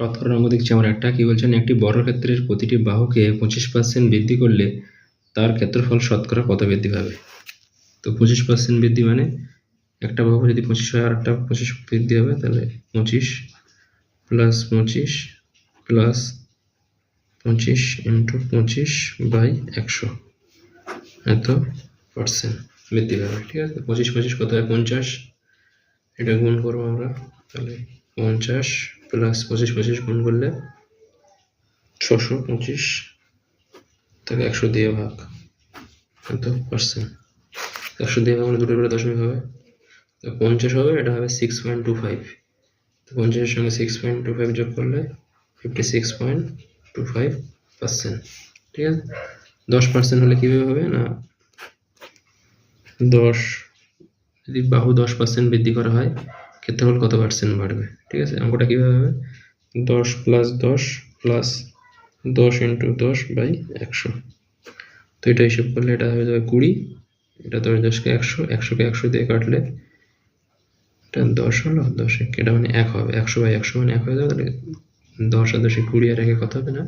শতকরা অঙ্ক দেখছি আমরা একটা, কি বলছেন, একটি বর্গক্ষেত্রের প্রতিটি বাহুকে পঁচিশ পার্সেন্ট বৃদ্ধি করলে তার ক্ষেত্রফল শতকরা কত বৃদ্ধি পাবে? তো পঁচিশ পার্সেন্ট বৃদ্ধি মানে একটা বাহু যদি পঁচিশ হয় আর একটা পঁচিশ বৃদ্ধি হবে, তাহলে পঁচিশ প্লাস পঁচিশ প্লাস পঁচিশ ইন্টু পঁচিশ বাই একশো। এত পার্সেন্ট বৃদ্ধি পাবে, ঠিক আছে? পঁচিশ পঁচিশ কত হয়? পঞ্চাশ। এটা গুণ করব আমরা, তাহলে পঞ্চাশ প্লাস পঁচিশ পঁচিশ গুণ করলে ছশো পঁচিশ, তাকে একশো দিয়ে ভাগ। এত পার্সেন্ট একশো দিয়ে ভাগ মানে দুটো করে দশমিক হবে। তো পঞ্চাশ হবে, এটা হবে সিক্স পয়েন্ট টু ফাইভ তো পঞ্চাশের সঙ্গে সিক্স পয়েন্ট টু ফাইভ যোগ করলে fifty six point two five percent ঠিক আছে? দশ পার্সেন্ট হলে কীভাবে হবে না? দশ, যদি বাহু দশ পার্সেন্ট বৃদ্ধি করা হয় ক্ষেত্রফল কত পার্সেন্ট বাড়বে? ঠিক আছে? অঙ্কটা কীভাবে হবে? দশ প্লাস দশ প্লাস দশ ইন্টু দশ বাই একশো। তো এটা হিসেব করলে এটা হয়ে যাবে কুড়ি। এটা দশ দশকে একশো, একশোকে একশো দিয়ে কাটলে এটা দশ হলো? দশ এক এটা মানে এক হবে। একশো বাই একশো মানে এক হয়ে যাবে? তাহলে দশ আর দশে কুড়ি আর একে কত হবে না?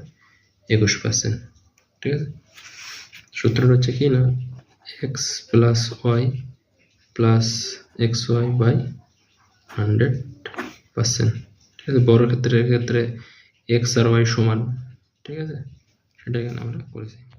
একুশ পার্সেন্ট ঠিক আছে? সূত্রটা হচ্ছে কি না? X plus y plus x y by hundred percent ঠিক আছে? বড় ক্ষেত্রে ক্ষেত্রে এক্স আর ওয়াই সমান। ঠিক আছে? সেটাকে আমরা করেছি।